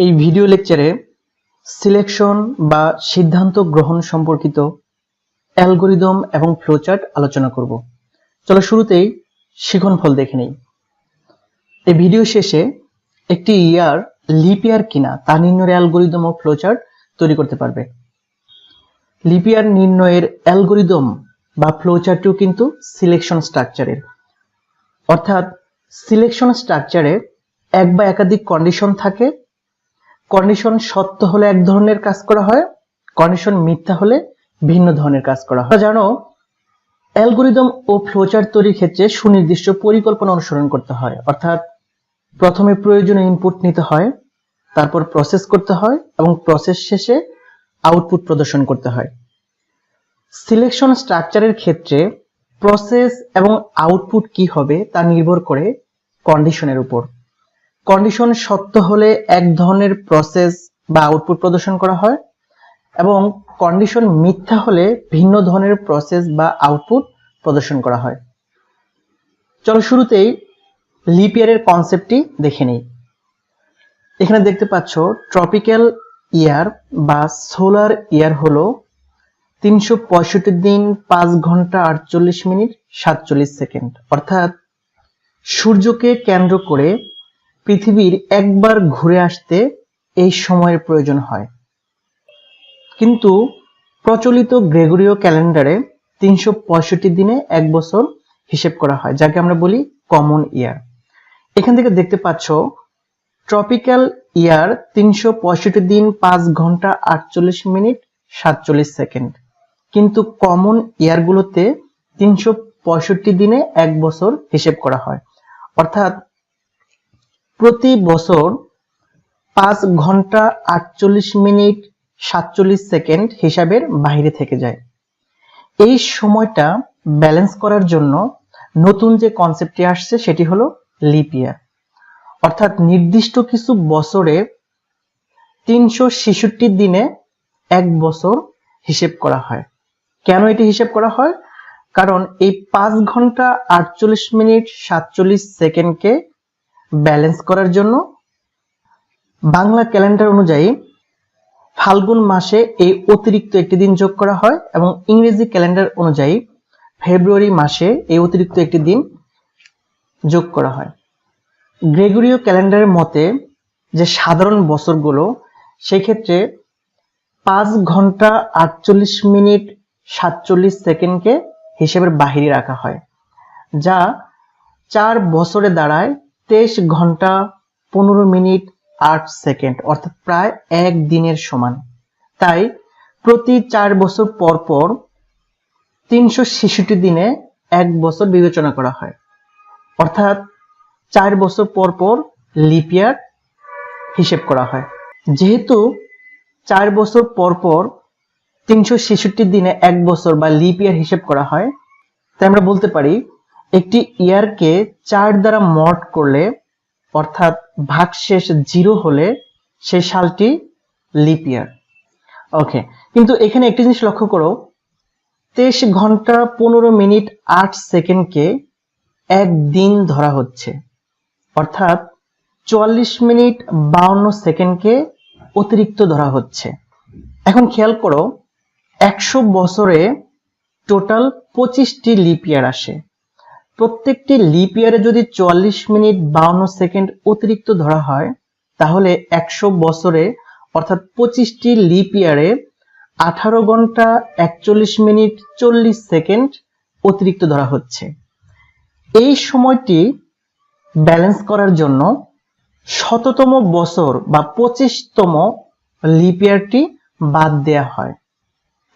এই ভিডিও লেকচারে সিলেকশন বা সিদ্ধান্ত গ্রহণ সম্পর্কিত অ্যালগোরিদম এবং ফ্লোচার্ট আলোচনা করব। চলো শুরুতেই শিখন ফল দেখে নেই। এই ভিডিও শেষে একটি ইয়ার লিপ ইয়ার কিনা তা নির্ণয়ের অ্যালগোরিদম ও ফ্লোচার্ট তৈরি করতে পারবে। লিপ ইয়ার নির্ণয়ের অ্যালগোরিদম বা ফ্লোচার্টটিও কিন্তু সিলেকশন স্ট্রাকচারের। অর্থাৎ সিলেকশন স্ট্রাকচারে এক বা একাধিক কন্ডিশন থাকে কন্ডিশন সত্য হলে এক ধরনের কাজ করা হয় কন্ডিশন মিথ্যা হলে ভিন্ন ধরনের কাজ করা হয়। জানো, অ্যালগোরিদম ও ফ্লোচার্ট তৈরির ক্ষেত্রে সুনির্দিষ্ট পরিকল্পনা অনুসরণ করতে হয়। অর্থাৎ, প্রথমে প্রয়োজনীয় ইনপুট নিতে হয়, তারপর প্রসেস করতে হয় এবং প্রসেস শেষে আউটপুট প্রদর্শন করতে হয়। সিলেকশন স্ট্রাকচারের ক্ষেত্রে প্রসেস এবং আউটপুট কি হবে তা নির্ভর করে কন্ডিশনের উপর। কন্ডিশন সত্য হলে এক ধরনের প্রসেস বা আউটপুট প্রদর্শন করা হয় এবং কন্ডিশন মিথ্যা হলে ভিন্ন ধরনের প্রসেস বা আউটপুট প্রদর্শন করা হয়। চলো শুরুতেই লিপ ইয়ারের কনসেপ্টটি দেখে নিই। এখানে দেখতে পাচ্ছ, ট্রপিক্যাল ইয়ার বা সোলার ইয়ার হলো তিনশো পঁয়ষট্টি দিন পাঁচ ঘণ্টা আটচল্লিশ মিনিট সাতচল্লিশ সেকেন্ড। অর্থাৎ সূর্যকে কেন্দ্র করে পৃথিবীর একবার ঘুরে আসতে এই সময়ের প্রয়োজন হয়। কিন্তু প্রচলিত গ্রেগরীয় ক্যালেন্ডারে তিনশো পঁয়ষট্টি দিনে এক বছর হিসেব করা হয়, যাকে আমরা বলি কমন ইয়ার। এখান থেকে দেখতে পাচ্ছ, ট্রপিক্যাল ইয়ার তিনশো পঁয়ষট্টি দিন পাঁচ ঘণ্টা আটচল্লিশ মিনিট সাতচল্লিশ সেকেন্ড। কিন্তু কমন ইয়ারগুলোতে তিনশো পঁয়ষট্টি দিনে এক বছর হিসেব করা হয়। অর্থাৎ প্রতি বছর পাঁচ ঘণ্টা আটচল্লিশ মিনিট সাতচল্লিশ সেকেন্ড হিসাবের বাইরে থেকে যায়। এই সময়টা ব্যালেন্স করার জন্য নতুন যে কনসেপ্টটি আসছে সেটি হলো লিপ ইয়ার অর্থাৎ নির্দিষ্ট কিছু বছরে তিনশো ছেষট্টি দিনে এক বছর হিসেব করা হয়। কেন এটি হিসেব করা হয়? কারণ এই পাঁচ ঘণ্টা আটচল্লিশ মিনিট সাতচল্লিশ সেকেন্ডকে ব্যালেন্স করার জন্য। বাংলা ক্যালেন্ডার অনুযায়ী ফাল্গুন মাসে এই অতিরিক্ত একটি দিন যোগ করা হয় এবং ইংরেজি ক্যালেন্ডার অনুযায়ী ফেব্রুয়ারি মাসে এই অতিরিক্ত একটি দিন যোগ করা হয়। গ্রেগরীয় ক্যালেন্ডারের মতে যে সাধারণ বছরগুলো, সেক্ষেত্রে পাঁচ ঘণ্টা আটচল্লিশ মিনিট সাতচল্লিশ সেকেন্ডকে হিসেবের বাহিরে রাখা হয়, যা চার বছরে দাঁড়ায় তেইশ ঘণ্টা পনেরো মিনিট আট সেকেন্ড, অর্থাৎ প্রায় এক দিনের সমান। তাই প্রতি চার বছর পর পর তিনশো ছেষট্টি দিনে এক বছর বিবেচনা করা হয়। অর্থাৎ চার বছর পর পর লিপিয়ার হিসেব করা হয়। যেহেতু চার বছর পর পর তিনশো ছেষট্টি দিনে এক বছর বা লিপিয়ার হিসেব করা হয়, তাই আমরা বলতে পারি একটি ইয়ারকে চার দ্বারা মড করলে, অর্থাৎ ভাগশেষ জিরো হলে সেই সালটি লিপ ইয়ার। ওকে, কিন্তু এখানে একটি জিনিস লক্ষ্য করো। তেইশ ঘণ্টা পনেরো মিনিট আট সেকেন্ডকে এক দিন ধরা হচ্ছে। অর্থাৎ চুয়াল্লিশ মিনিট বাউন্ন সেকেন্ডকে অতিরিক্ত ধরা হচ্ছে। এখন খেয়াল করো, একশো বছরে টোটাল পঁচিশটি লিপ ইয়ার আসে। প্রত্যেকটি লিপ ইয়ারে যদি চুয়াল্লিশ মিনিট বাউন্ন সেকেন্ড অতিরিক্ত ধরা হয়, তাহলে একশো বছরে, অর্থাৎ পঁচিশটি লিপ ইয়ারে আঠারো ঘণ্টা একচল্লিশ মিনিট চল্লিশ সেকেন্ড অতিরিক্ত ধরা হচ্ছে। এই সময়টি ব্যালেন্স করার জন্য শততম বছর বা পঁচিশতম লিপ ইয়ারটি বাদ দেয়া হয়।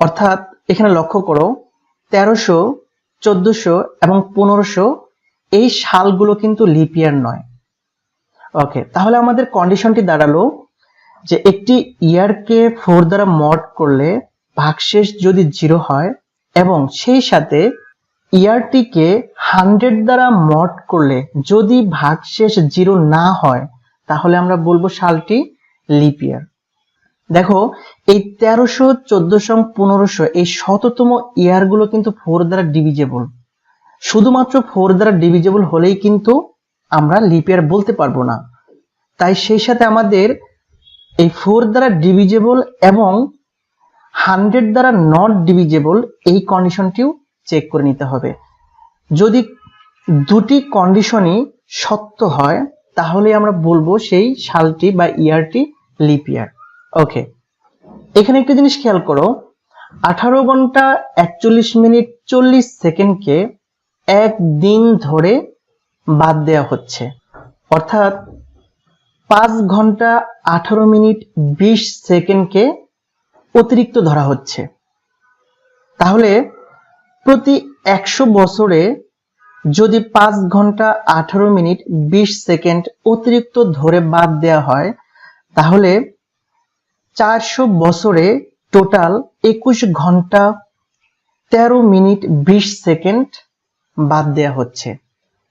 অর্থাৎ এখানে লক্ষ্য করো, তেরোশো চোদ্দশো এবং পনেরোশো, এই সালগুলো কিন্তু লিপিয়ার নয়। ওকে তাহলে আমাদের কন্ডিশনটি দাঁড়াল যে একটি ইয়ারকে ফোর দ্বারা মড করলে ভাগশেষ যদি জিরো হয় এবং সেই সাথে ইয়ারটিকে হান্ড্রেড দ্বারা মড করলে যদি ভাগশেষ জিরো না হয়, তাহলে আমরা বলব সালটি লিপ ইয়ার দেখো, এই তেরোশো, চোদ্দশো, পনেরোশো এই শততম ইয়ারগুলো কিন্তু ফোর দ্বারা ডিভিজেবল শুধুমাত্র ফোর দ্বারা ডিভিজেবল হলেই কিন্তু আমরা লিপ ইয়ার বলতে পারব না। তাই সেই সাথে আমাদের এই ফোর দ্বারা ডিভিজেবল এবং হান্ড্রেড দ্বারা নট ডিভিজেবল এই কন্ডিশনটিও চেক করে নিতে হবে। যদি দুটি কন্ডিশনই সত্য হয়, তাহলে আমরা বলব সেই সালটি বা ইয়ারটি লিপ ইয়ার ওকে এখানে একটা জিনিস খেয়াল করো। আঠারো ঘণ্টা একচল্লিশ মিনিট চল্লিশ সেকেন্ডকে এক দিন ধরে বাদ দেওয়া হচ্ছে। অর্থাৎ পাঁচ ঘণ্টা আঠারো মিনিট বিশ সেকেন্ডকে অতিরিক্ত ধরা হচ্ছে। তাহলে প্রতি একশো বছরে যদি পাঁচ ঘণ্টা আঠারো মিনিট বিশ সেকেন্ড অতিরিক্ত ধরে বাদ দেওয়া হয়, তাহলে চারশো বছরে টোটাল একুশ ঘণ্টা তেরো মিনিট বিশ সেকেন্ড বাদ দেওয়া হচ্ছে।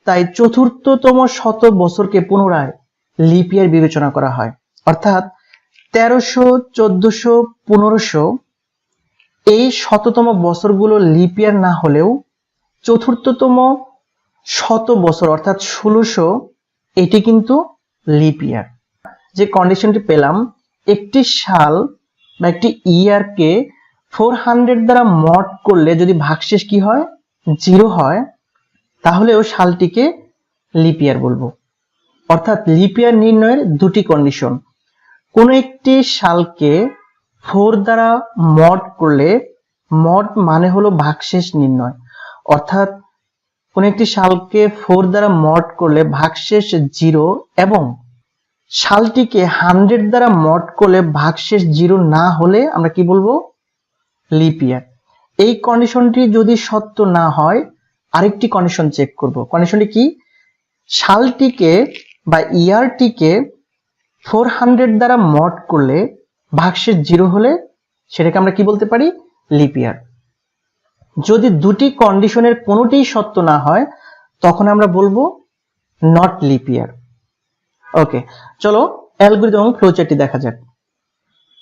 তাই চতুর্থতম শত বছরকে পুনরায় লিপিয়ার বিবেচনা করা হয়। অর্থাৎ তেরোশো, চোদ্দশো, পনেরোশো এই শততম বছরগুলো লিপিয়ার না হলেও চতুর্থতম শত বছর অর্থাৎ ষোলোশো এটি কিন্তু লিপিয়ার যে কন্ডিশনটি পেলাম একটি সাল বা একটি ইয়ারকে ফোর হান্ড্রেড দ্বারা মড করলে যদি ভাগশেষ কি হয়? জিরো হয়, তাহলে তাহলেও সালটিকে লিপিয়ার বলব। অর্থাৎ লিপিয়ার নির্ণয়ের দুটি কন্ডিশন কোন একটি সালকে ফোর দ্বারা মড করলে মড মানে হলো ভাগশেষ নির্ণয়। অর্থাৎ কোন একটি সালকে ফোর দ্বারা মড করলে ভাগশেষ জিরো এবং সালটিকে হান্ড্রেড দ্বারা মড করলে ভাগশেষ জিরো না হলে আমরা কি বলব? লিপ ইয়ার এই কন্ডিশনটি যদি সত্য না হয়, আরেকটি কন্ডিশন চেক করব। কন্ডিশনটি কি? সালটিকে বা ইয়ারটিকে ফোর হান্ড্রেড দ্বারা মড করলে ভাগশেষ জিরো হলে সেটাকে আমরা কি বলতে পারি? লিপ ইয়ার যদি দুটি কন্ডিশনের কোনোটিই সত্য না হয়, তখন আমরা বলব নট লিপ ইয়ার ওকে চলো অ্যালগোরিদম এবং ফ্লোচার্টটি দেখা যাক।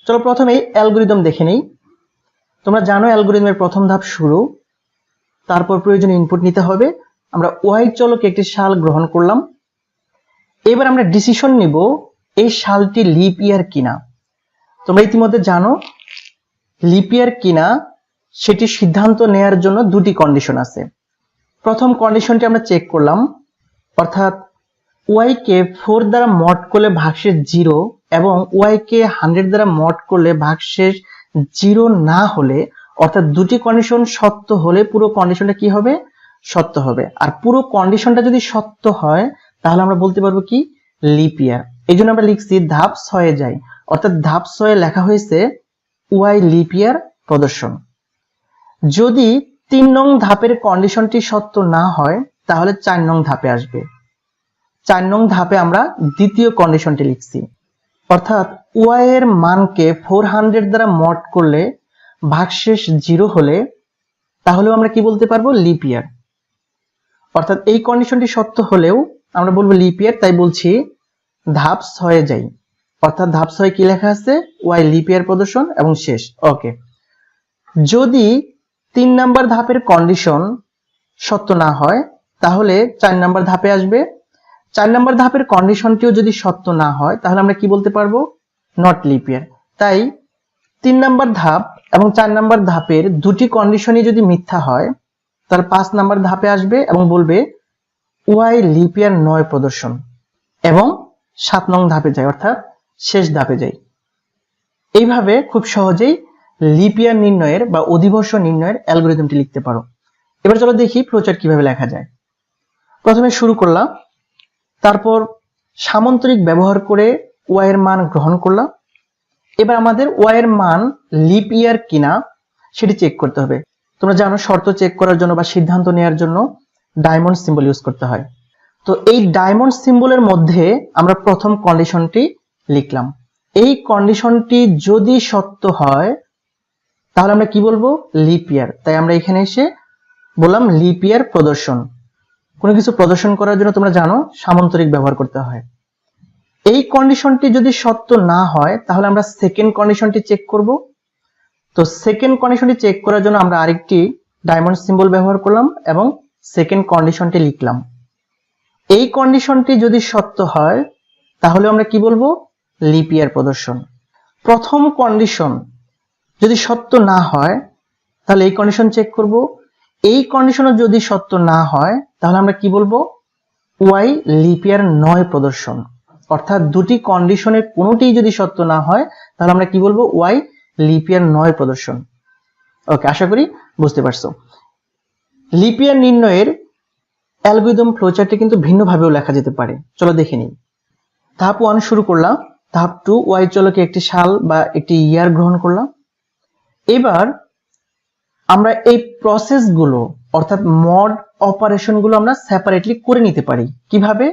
চলো প্রথমেই অ্যালগোরিদম দেখে নেই। তোমরা জানো অ্যালগোরিদমের প্রথম ধাপ শুরু। তারপর প্রয়োজনীয় ইনপুট নিতে হবে। আমরা ওয়াই চলকে একটি সাল গ্রহণ করলাম। এবার আমরা ডিসিশন নিব এই সালটি লিপ ইয়ার কিনা। তোমরা ইতিমধ্যে জানো লিপ ইয়ার কিনা সেটি সিদ্ধান্ত নেয়ার জন্য দুটি কন্ডিশন আছে। প্রথম কন্ডিশনটি আমরা চেক করলাম। অর্থাৎ ওয়াই কে ফোর দ্বারা মড করলে ভাগশেষ জিরো এবং ওয়াই কে হান্ড্রেড দ্বারা মড করলে ভাগশেষ জিরো না হলে, অর্থাৎ দুটি কন্ডিশন সত্য হলে পুরো কন্ডিশনটা কি হবে? সত্য হবে। আর পুরো কন্ডিশনটা যদি সত্য হয়, তাহলে আমরা বলতে পারব কি? লিপ ইয়ার এই জন্য আমরা লিখছি ধাপ ছয়ে যাই। অর্থাৎ ধাপ ছয়ে লেখা হয়েছে ওয়াই লিপিয়ার প্রদর্শন। যদি তিন নং ধাপের কন্ডিশনটি সত্য না হয়, তাহলে চার নং ধাপে আসবে। চার নং ধাপে আমরা দ্বিতীয় কন্ডিশনটি লিখছি। অর্থাৎ ওয়াই এর মানকে ফোর হান্ড্রেড দ্বারা মট করলে ভাগশেষ জিরো হলে তাহলেও আমরা কি বলতে পারব? লিপিয়ার অর্থাৎ এই কন্ডিশনটি সত্য হলেও আমরা বলব লিপিয়ার তাই বলছি ধাপ ছয়ে যাই। অর্থাৎ ধাপ ছয় কি লেখা আছে? ওয়াই লিপিয়ার প্রদর্শন এবং শেষ। ওকে। যদি তিন নাম্বার ধাপের কন্ডিশন সত্য না হয়, তাহলে চার নাম্বার ধাপে আসবে চার নাম্বার ধাপের কন্ডিশনটিও যদি সত্য না হয়, তাহলে আমরা কি বলতে পারব? নট লিপ ইয়ার তাই তিন নাম্বার ধাপ এবং চার নাম্বার ধাপের দুটি কন্ডিশনই যদি মিথ্যা হয়, তাহলে পাঁচ নাম্বার ধাপে আসবে এবং বলবে ওয়াই লিপিয়ার নয় প্রদর্শন। এবং সাত নং ধাপে যায় অর্থাৎ শেষ ধাপে যাই। এইভাবে খুব সহজেই লিপিয়ার নির্ণয়ের বা অধিবর্ষ নির্ণয়ের অ্যালগোরিদমটি লিখতে পারো। এবার চলো দেখি ফ্লোচার্ট কীভাবে লেখা যায়। প্রথমে শুরু করলাম তারপর সামন্তরিক ব্যবহার করে ওয়াই এর মান গ্রহণ করলাম। এবার আমাদের ওয়াই এর মান লিপ ইয়ার কিনা সেটি চেক করতে হবে। তোমরা জানো শর্ত চেক করার জন্য বা সিদ্ধান্ত নেওয়ার জন্য ডায়মন্ড সিম্বল ইউজ করতে হয়। তো এই ডায়মন্ড সিম্বলের মধ্যে আমরা প্রথম কন্ডিশনটি লিখলাম। এই কন্ডিশনটি যদি সত্য হয়, তাহলে আমরা কি বলব? লিপ ইয়ার তাই আমরা এখানে এসে বললাম লিপ ইয়ার প্রদর্শন। কোনো কিছু প্রদর্শন করার জন্য তোমরা জানো, সামন্তরিক ব্যবহার করতে হয়। এই কন্ডিশনটি যদি সত্য না হয়, তাহলে আমরা সেকেন্ড কন্ডিশনটি চেক করব। তো সেকেন্ড কন্ডিশনটি চেক করার জন্য আমরা আরেকটি ডায়মন্ড সিম্বল ব্যবহার করলাম এবং সেকেন্ড কন্ডিশনটি লিখলাম। এই কন্ডিশনটি যদি সত্য হয়, তাহলে আমরা কি বলব? লিপ ইয়ার প্রদর্শন। প্রথম কন্ডিশন যদি সত্য না হয়, তাহলে এই কন্ডিশন চেক করব। এই কন্ডিশনও যদি সত্য না হয় তাহলে আমরা কি বলব? ওয়াই লিপিয়ার নয় প্রদর্শন। অর্থাৎ দুটি কন্ডিশনের কোনোটি যদি সত্য না হয়, তাহলে আমরা কি বলব? ওয়াই লিপিয়ার নয় প্রদর্শন। ওকে, আশা করি বুঝতে পারছ। লিপিয়ার নির্ণয়ের অ্যালগোরিদম ফ্লোচার্টে কিন্তু ভিন্নভাবেও লেখা যেতে পারে। চলো দেখে নিই। ধাপ ওয়ান শুরু করলাম। ধাপ টু ওয়াই চলকে একটি সাল বা একটি ইয়ার গ্রহণ করলাম। এবার আমরা এই প্রসেসগুলো অর্থাৎ মড অপারেশনগুলো আমরা সেপারেটলি করে নিতে পারি। কীভাবে?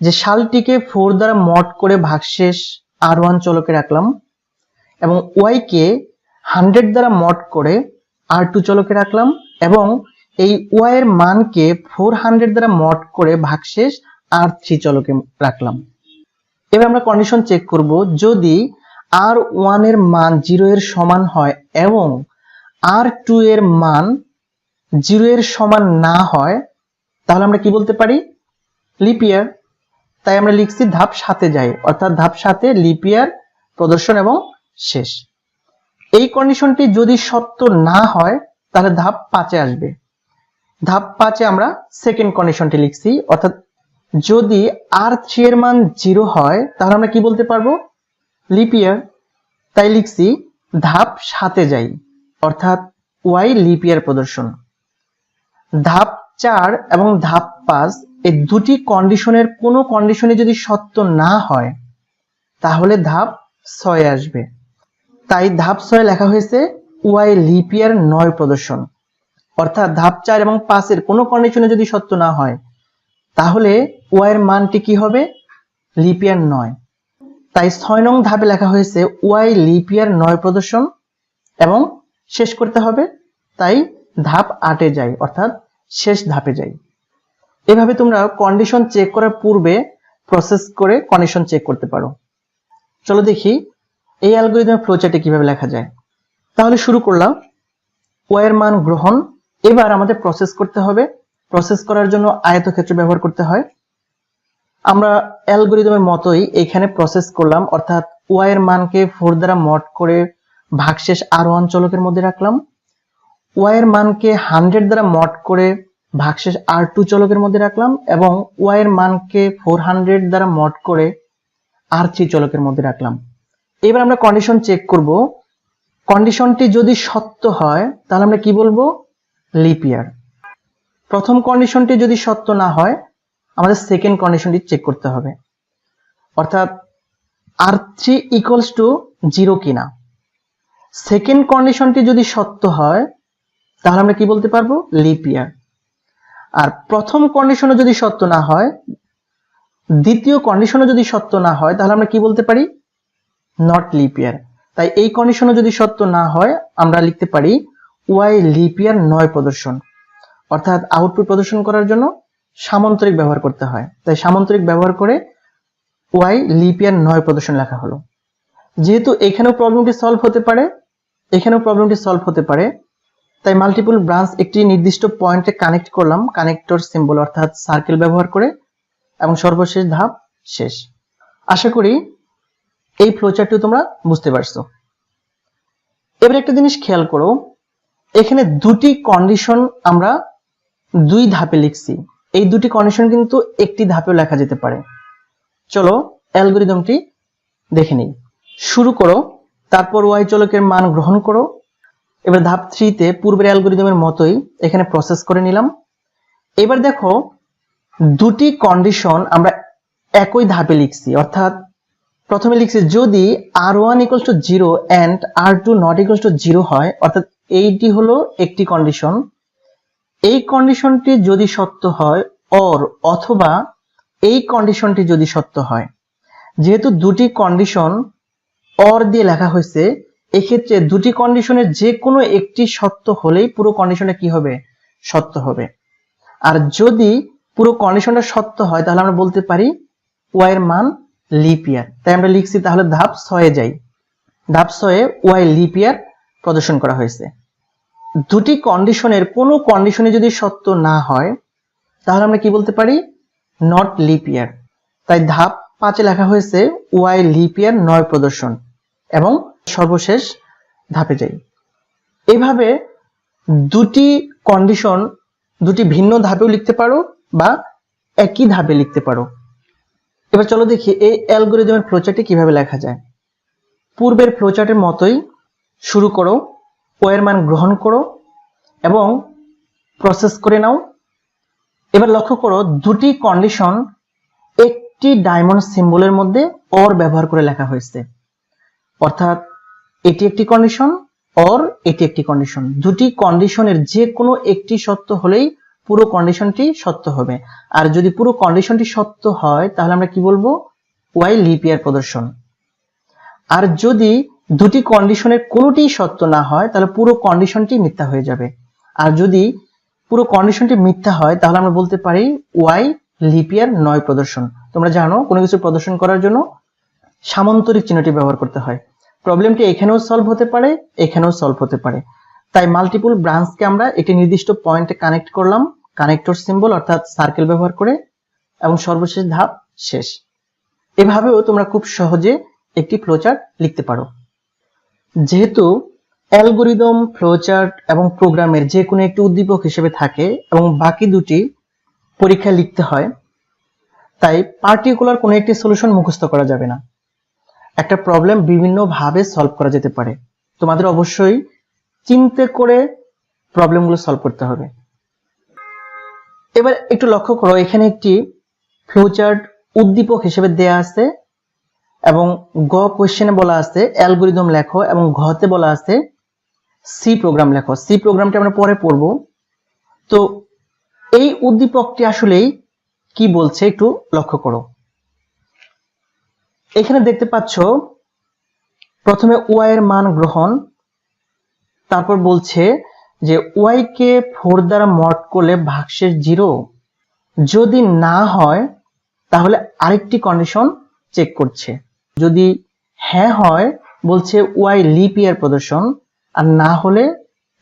যে সালটিকে ফোর দ্বারা মড করে ভাগশেষ আর ওয়ান চলকে রাখলাম এবং ওয়াই কে হান্ড্রেড দ্বারা মড করে আর টু চলকে রাখলাম এবং এই ওয়াই এর মানকে ফোর হান্ড্রেড দ্বারা মড করে ভাগশেষ আর থ্রি চলকে রাখলাম। এবার আমরা কন্ডিশন চেক করব। যদি আর ওয়ানের মান জিরো এর সমান হয় এবং আর টু এর মান জিরো এর সমান না হয়, তাহলে আমরা কি বলতে পারি? লিপিয়ার তাই আমরা লিখছি ধাপ সাথে যাই, অর্থাৎ ধাপ সাথে লিপিয়ার প্রদর্শন এবং শেষ। এই কন্ডিশনটি যদি সত্য না হয়, তাহলে ধাপ পাঁচে আসবে। ধাপ পাঁচে আমরা সেকেন্ড কন্ডিশনটি লিখছি, অর্থাৎ যদি আর থ্রি এর মান জিরো হয়, তাহলে আমরা কি বলতে পারব? লিপিয়ার তাই লিখছি ধাপ সাথে যাই। অর্থাৎ ওয়াই লিপিয়ার প্রদর্শন। ধাপ চার এবং ধাপ পাঁচ এই দুটি কন্ডিশনের কোনো কন্ডিশনে যদি সত্য না হয়, তাহলে ধাপ ছয় আসবে। তাই ধাপ ছয় লেখা হয়েছে ওয়াই লিপিয়ার নয় প্রদর্শন। অর্থাৎ ধাপ চার এবং পাঁচের কোনো কন্ডিশনে যদি সত্য না হয়, তাহলে ওয়াইয়ের মানটি কি হবে? লিপিয়ার নয়। তাই ছয় নং ধাপে লেখা হয়েছে ওয়াই লিপিয়ার নয় প্রদর্শন এবং শেষ করতে হবে, তাই ধাপ আটে যাই, অর্থাৎ শেষ ধাপে যাই। এভাবে তোমরা কন্ডিশন চেক করার পূর্বে প্রসেস করে কন্ডিশন চেক করতে পারো। চলো দেখি এই অ্যালগোরিদমের ফ্লোচার্টে কীভাবে লেখা যায়। তাহলে শুরু করলাম। ওয়ের মান গ্রহণ। এবার আমাদের প্রসেস করতে হবে। প্রসেস করার জন্য আয়তক্ষেত্র ব্যবহার করতে হয়। আমরা অ্যালগোরিদমের মতোই এখানে প্রসেস করলাম, অর্থাৎ ওয়াই এর মানকে ফোর দ্বারা মড করে ভাগশেষ আর ওয়ান চলকের মধ্যে রাখলাম। ওয়াই এর মানকে হান্ড্রেড দ্বারা মড করে ভাগশেষ আর টু চলকের মধ্যে রাখলাম এবং ওয়াই এর মানকে ফোর হান্ড্রেড দ্বারা মড করে আর থ্রি চলকের মধ্যে রাখলাম। এবার আমরা কন্ডিশন চেক করব। কন্ডিশনটি যদি সত্য হয়, তাহলে আমরা কি বলব? লিপিয়ার প্রথম কন্ডিশনটি যদি সত্য না হয়, আমাদের সেকেন্ড কন্ডিশনটি চেক করতে হবে। অর্থাৎ R three equals to zero কিনা। সেকেন্ড কন্ডিশনটি যদি সত্য হয়, তাহলে আমরা কি বলতে পারব? লিপিয়ার আর প্রথম কন্ডিশনও যদি সত্য না হয়, দ্বিতীয় কন্ডিশনও যদি সত্য না হয়, তাহলে আমরা কি বলতে পারি? নট লিপিয়ার তাই এই কন্ডিশনও যদি সত্য না হয়, আমরা লিখতে পারি ওয়াই লিপিয়ার নয় প্রদর্শন। অর্থাৎ আউটপুট প্রদর্শন করার জন্য সামান্তরিক ব্যবহার করতে হয়। তাই সামান্তরিক ব্যবহার করে ওয়াই লিপিয়ার নয় প্রদর্শন লেখা হলো। যেহেতু এখানেও প্রবলেমটি সলভ হতে পারে এখানেও প্রবলেমটি সলভ হতে পারে। তাই মাল্টিপল ব্রাঞ্চ একটি নির্দিষ্ট পয়েন্টে কানেক্ট করলাম। কানেক্টর সিম্বল অর্থাৎ সার্কেল ব্যবহার করে। এবং সর্বশেষ ধাপ শেষ। আশা করি এই ফ্লোচার্টটি তোমরা বুঝতে পারছ। এবার একটা জিনিস খেয়াল করো। এখানে দুটি কন্ডিশন আমরা দুই ধাপে লিখছি। এই দুটি কন্ডিশন কিন্তু একটি ধাপেও লেখা যেতে পারে। চলো অ্যালগোরিদমটি দেখে নিই। শুরু করো। তারপর ওয়াই চলকের মান গ্রহণ করো। এবার ধাপ থ্রিতে পূর্বের অ্যালগোরিদমের মতোই এখানে প্রসেস করে নিলাম। এবার দেখো, দুটি কন্ডিশন আমরা একই ধাপে লিখছি। অর্থাৎ প্রথমে লিখছি যদি R one equal to zero and R two not equal to zero হয়, অর্থাৎ এইটি হলো একটি কন্ডিশন এই কন্ডিশনটি যদি সত্য হয় অর অথবা এই কন্ডিশনটি যদি সত্য হয়, যেহেতু দুটি কন্ডিশন অর দিয়ে লেখা হয়েছে, এক্ষেত্রে দুটি কন্ডিশনের যে কোনো একটি সত্য হলেই পুরো কন্ডিশনটা কি হবে? সত্য হবে। আর যদি পুরো কন্ডিশনটা সত্য হয়, তাহলে আমরা বলতে পারি ওয়াই এর মান লিপিয়ার তাই আমরা লিখছি তাহলে ধাপ ছয়ে যাই। ধাপ ছয়ে ওয়াই লিপিয়ার প্রদর্শন করা হয়েছে। দুটি কন্ডিশনের কোনো কন্ডিশনে যদি সত্য না হয়, তাহলে আমরা কি বলতে পারি? নট লিপিয়ার তাই ধাপ পাঁচে লেখা হয়েছে, ওয়াই লিপিয়ার নয় প্রদর্শন। এবং সর্বশেষ ধাপে যাই। এভাবে দুটি কন্ডিশন দুটি ভিন্ন ধাপেও লিখতে পারো বা একই ধাপে লিখতে পারো। এবার চলো দেখি এই অ্যালগোরিদমের ফ্লোচার্টটি কীভাবে লেখা যায়। পূর্বের ফ্লোচার্টের মতোই শুরু করো, ও এর মান গ্রহণ করো এবং প্রসেস করে নাও। এবার লক্ষ্য করো দুটি কন্ডিশন একটি ডায়মন্ড সিম্বলের মধ্যে অর ব্যবহার করে লেখা হয়েছে। অর্থাৎ এটি একটি কন্ডিশন অর এটি একটি কন্ডিশন দুটি কন্ডিশনের যে কোনো একটি সত্য হলেই পুরো কন্ডিশনটি সত্য হবে। আর যদি পুরো কন্ডিশনটি সত্য হয়, তাহলে আমরা কি বলব? ওয়াই লিপিয়ার প্রদর্শন। আর যদি দুটি কন্ডিশনের কোনোটি সত্য না হয়, তাহলে পুরো কন্ডিশনটি মিথ্যা হয়ে যাবে। আর যদি পুরো কন্ডিশনটি মিথ্যা হয়, তাহলে আমরা বলতে পারি ওয়াই লিপিয়ার নয় প্রদর্শন। তোমরা জানো, কোনো কিছু প্রদর্শন করার জন্য সামান্তরিক চিহ্নটি ব্যবহার করতে হয়। প্রবলেমটি এখানেও সলভ হতে পারে, এখানেও সলভ হতে পারে। তাই মাল্টিপল ব্রাঞ্চকে আমরা একটি নির্দিষ্ট পয়েন্টে কানেক্ট করলাম কানেক্টর সিম্বল অর্থাৎ সার্কেল ব্যবহার করে, এবং সর্বশেষ ধাপ শেষ। এভাবেও তোমরা খুব সহজে একটি ফ্লোচার্ট লিখতে পারো। যেহেতু অ্যালগোরিদম ফ্লোচার্ট এবং প্রোগ্রামের যে কোনো একটি উদ্দীপক হিসেবে থাকে, এবং বাকি দুটি পরীক্ষায় লিখতে হয় তাই পার্টিকুলার কোনো একটি সলিউশন মুখস্থ করা যাবে না। একটা প্রবলেম বিভিন্নভাবে সলভ করা যেতে পারে। তোমাদের অবশ্যই চিন্তে করে প্রবলেমগুলো সলভ করতে হবে। এবার একটু লক্ষ্য করো, এখানে একটি ফ্লোচার্ট উদ্দীপক হিসেবে দেয়া আছে এবং গ কোয়েশ্চেনে বলা আছে অ্যালগোরিদম লেখো এবং ঘতে বলা আছে সি প্রোগ্রাম লেখো। সি প্রোগ্রামটি আমরা পরে পড়ব। তো এই উদ্দীপকটি আসলেই কি বলছে একটু লক্ষ্য করো। এখানে দেখতে পাচ্ছ, প্রথমে ওয়াই এর মান গ্রহণ, তারপর বলছে যে ওয়াই কে ফোর দ্বারা মড করলে ভাগশেষ জিরো। যদি না হয়, তাহলে আরেকটি কন্ডিশন চেক করছে। যদি হ্যাঁ হয়, বলছে ওয়াই লিপ ইয়ার প্রদর্শন, আর না হলে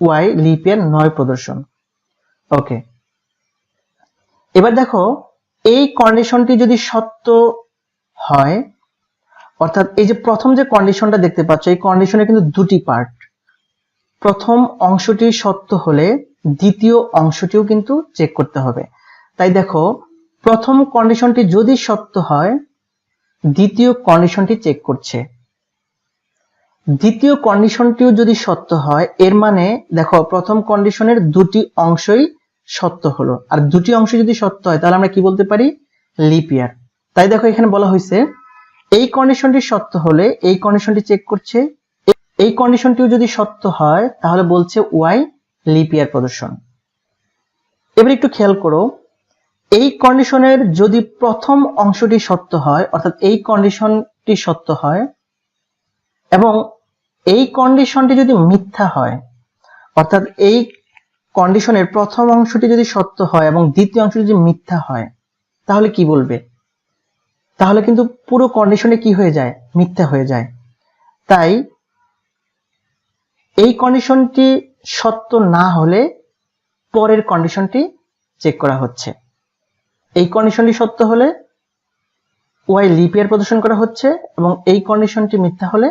ওয়াই লিপ ইয়ার নয় প্রদর্শন। ওকে। এবার দেখো এই কন্ডিশনটি যদি সত্য হয়, অর্থাৎ এই যে প্রথম যে কন্ডিশনটা দেখতে পাচ্ছ, এই কন্ডিশনে কিন্তু দুটি পার্ট প্রথম অংশটি সত্য হলে দ্বিতীয় অংশটিও কিন্তু চেক করতে হবে। তাই দেখো, প্রথম কন্ডিশনটি যদি সত্য হয়, দ্বিতীয় কন্ডিশনটি চেক করছে। দ্বিতীয় কন্ডিশনটিও যদি সত্য হয়, এর মানে দেখো, প্রথম কন্ডিশনের দুটি অংশই সত্য হলো। আর দুটি অংশ যদি সত্য হয়, তাহলে আমরা কি বলতে পারি? লিপ ইয়ার তাই দেখো এখানে বলা হয়েছে, এই কন্ডিশনটি সত্য হলে এই কন্ডিশনটি চেক করছে। এই কন্ডিশনটিও যদি সত্য হয়, তাহলে বলছে ওয়াই লিপ ইয়ার প্রদর্শন। এবার একটু খেয়াল করো, এই কন্ডিশনের যদি প্রথম অংশটি সত্য হয়, অর্থাৎ এই কন্ডিশনটি সত্য হয়, এবং এই কন্ডিশনটি যদি মিথ্যা হয়, অর্থাৎ এই কন্ডিশনের প্রথম অংশটি যদি সত্য হয় এবং দ্বিতীয় অংশ যদি মিথ্যা হয়, তাহলে কি বলবে? তাহলে কিন্তু পুরো কন্ডিশনে কি হয়ে যায়? মিথ্যা হয়ে যায়। তাই এই কন্ডিশনটি সত্য না হলে পরের কন্ডিশনটি চেক করা হচ্ছে। এই কন্ডিশনটি সত্য হলে ওয়াই লিপিয়ার প্রদর্শন করা হচ্ছে এবং এই কন্ডিশনটি মিথ্যা হলে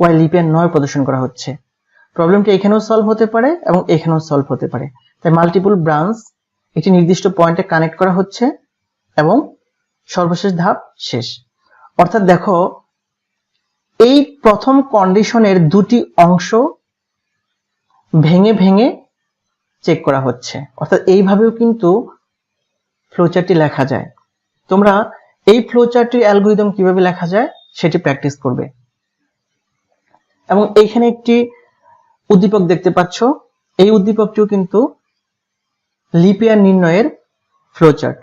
ওয়াই লিপিয়ার নয় প্রদর্শন করা হচ্ছে। প্রবলেমটি এখানেও সলভ হতে পারে এবং এখানেও সলভ হতে পারে। তাই মাল্টিপল ব্রাঞ্চ একটি নির্দিষ্ট পয়েন্টে কানেক্ট করা হচ্ছে এবং সর্বশেষ ধাপ শেষ। অর্থাৎ দেখো, এই প্রথম কন্ডিশনের দুটি অংশ ভেঙে ভেঙে চেক করা হচ্ছে। অর্থাৎ এইভাবেও কিন্তু ফ্লোচার্টটি লেখা যায়। তোমরা এই ফ্লোচার্টটির অ্যালগোরিদম কীভাবে লেখা যায় সেটি প্র্যাকটিস করবে। এবং এইখানে একটি উদ্দীপক দেখতে পাচ্ছ। এই উদ্দীপকটিও কিন্তু লিপিয়ার নির্ণয়ের ফ্লোচার্ট